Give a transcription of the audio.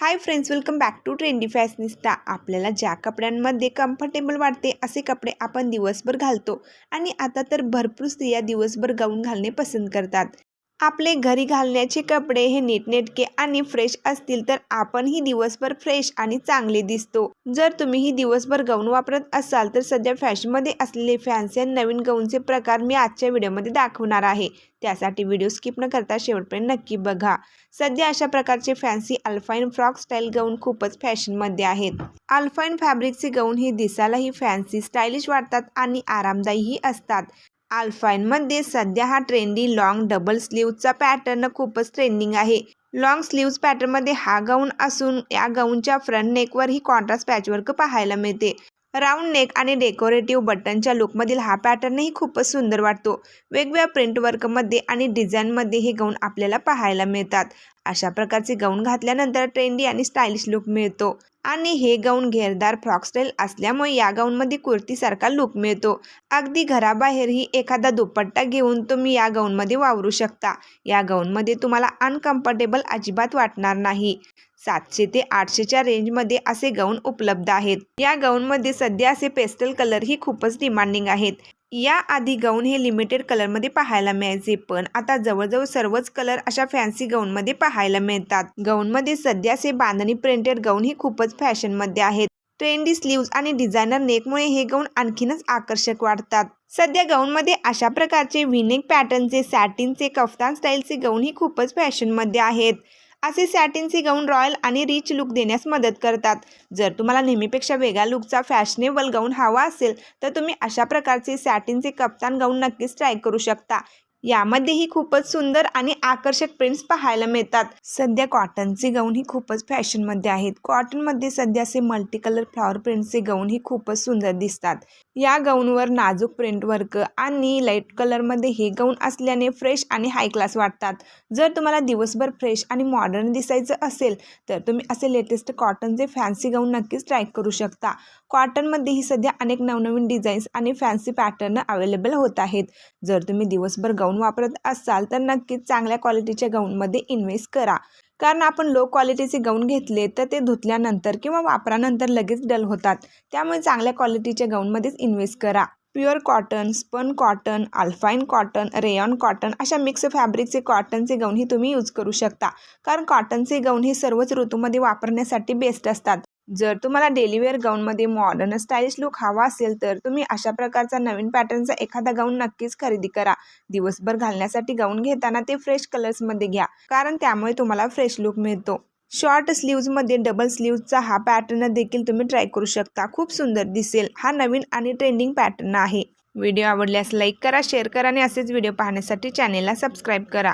Hi friends welcome back to trendy fashionista आपल्याला ज्या कपड्यांमध्ये कम्फर्टेबल वाटते असे कपडे आपण दिवसभर घालतो. आणि आता तर भरपूर स्त्रिया दिवसभर गाऊन घालणे पसंत करतात. आपले घरी घालण्याचे कपडे हे नीटनेटके आणि फ्रेश असतील तर आपणही दिवसभर फ्रेश आणि चांगले दिसतो. जर तुम्ही ही दिवसभर गाऊन वापरत असाल तर सध्या फॅशनमध्ये असलेले फॅन्सी या नवीन गाऊनचे प्रकार मी आजच्या व्हिडिओमध्ये दाखवणार आहे. त्यासाठी व्हिडिओ स्किप न करता शेवटपर्यंत नक्की बघा. सध्या अशा प्रकारचे fancy alpine frock style gown खूपच फॅशनमध्ये आहेत. अल्फाईन फॅब्रिकचे गाऊन हे दिसायलाही फॅन्सी स्टायलिश वाटतात आणि आरामदायीही असतात. अल्फाईनमध्ये सध्या हा ट्रेंडी लॉंग डबल स्लीवचा पॅटर्न खूपच ट्रेंडिंग आहे. लॉंग स्लीव्ज पॅटर्नमध्ये हा गाऊन असून या गाऊनच्या फ्रंट नेकवर ही कॉन्ट्रास्ट पॅचवर्क पाहायला मिळते. राऊंड नेक आणि डेकोरेटिव्ह बटनच्या लुकमधील हा पॅटर्नही खूपच सुंदर वाटतो. वेगवेगळ्या प्रिंट वर्कमध्ये आणि डिझाईनमध्ये हे गाऊन आपल्याला पाहायला मिळतात. अशा प्रकारचे गाऊन घातल्यानंतर ट्रेंडी आणि स्टायलिश लुक मिळतो. आणि हे गाऊन घेरदार फ्रॉक स्टाईल असल्यामुळे या गाऊनमध्ये कुर्तीसारखा लुक मिळतो. अगदी घराबाहेरही एखादा दुपट्टा घेऊन तुम्ही या गाऊनमध्ये वावरू शकता. या गाऊनमध्ये तुम्हाला अनकम्फर्टेबल अजिबात वाटणार नाही. सातशे ते आठशेच्या रेंजमध्ये असे गाऊन उपलब्ध आहेत. या गाऊनमध्ये सध्या असे पेस्टल कलर ही खूपच डिमांडिंग आहेत. या आधी गाऊन हे लिमिटेड कलरमध्ये पाहायला मिळायचे पण आता जवळजवळ सर्वच कलर अशा फॅन्सी गाऊनमध्ये पाहायला मिळतात. गाऊनमध्ये असे बांधणी प्रिंटेड गाऊन ही खूपच फॅशनमध्ये आहेत. ट्रेंडी स्लीव्ज आणि डिझायनर नेकमुळे हे गाऊन आणखीनच आकर्षक वाटतात सध्या गाऊनमध्ये अशा प्रकारचे विनेक पॅटर्नचे सॅटिनचे कफ्तान स्टाईलचे गाऊन ही खूपच फॅशनमध्ये आहेत. असे सॅटिनचे गाऊन रॉयल आणि रिच लुक देण्यास मदत करतात. जर तुम्हाला नेहमीपेक्षा वेगळा लुकचा फॅशनेबल गाऊन हवा असेल तर तुम्ही अशा प्रकारचे सॅटिनचे कप्तान गाऊन नक्कीच ट्राय करू शकता. यामध्येही खूपच सुंदर आणि आकर्षक प्रिंट्स पाहायला मिळतात. सध्या कॉटनचे गाऊन ही खूपच फॅशनमध्ये आहेत. कॉटनमध्ये सध्या असे मल्टी कलर फ्लॉवर प्रिंटचे गाऊन ही खूपच सुंदर दिसतात. या गाऊनवर नाजूक प्रिंट वर्क आणि लाइट कलरमध्ये हे गाऊन असल्याने फ्रेश आणि हाय क्लास वाटतात. जर तुम्हाला दिवसभर फ्रेश आणि मॉडर्न दिसायचं असेल तर तुम्ही असे लेटेस्ट कॉटनचे फॅन्सी गाऊन नक्कीच ट्राय करू शकता. कॉटनमध्येही सध्या अनेक नवनवीन डिझाईन्स आणि फॅन्सी पॅटर्न अवेलेबल होत आहेत. जर तुम्ही दिवसभर गाऊन वापरत असाल तर नक्कीच चांगल्या क्वालिटीच्या गाऊनमध्ये इन्व्हेस्ट करा. कारण आपण लो क्वालिटीचे गाऊन घेतले तर ते धुतल्यानंतर किंवा वापरानंतर लगेच डल होतात. त्यामुळे चांगल्या क्वालिटीच्या गाऊनमध्येच इन्व्हेस्ट करा. Pure cotton spun cotton alpine cotton rayon cotton अशा मिक्स फॅब्रिकचे कॉटनचे गाऊनही तुम्ही यूज करू शकता. कारण कॉटनचे गाऊन हे सर्वच ऋतूमध्ये वापरण्यासाठी बेस्ट असतात. जर तुम्हाला डेलीवेअर गाऊनमध्ये मॉडर्न स्टाईलिश लुक हवा असेल तर तुम्ही अशा प्रकारचा नवीन पॅटर्नचा एखादा गाऊन नक्कीच खरेदी करा. दिवसभर घालण्यासाठी गाऊन घेताना ते फ्रेश कलर्समध्ये घ्या कारण त्यामुळे तुम्हाला फ्रेश लुक मिळतो. शॉर्ट स्लीव्जमध्ये डबल स्लीव्जचा हा पॅटर्न देखील तुम्ही ट्राय करू शकता. खूप सुंदर दिसेल. हा नवीन आणि ट्रेंडिंग पॅटर्न आहे. व्हिडिओ आवडल्यास लाईक करा शेअर करा आणि असेच व्हिडिओ पाहण्यासाठी चॅनेलला सबस्क्राईब करा.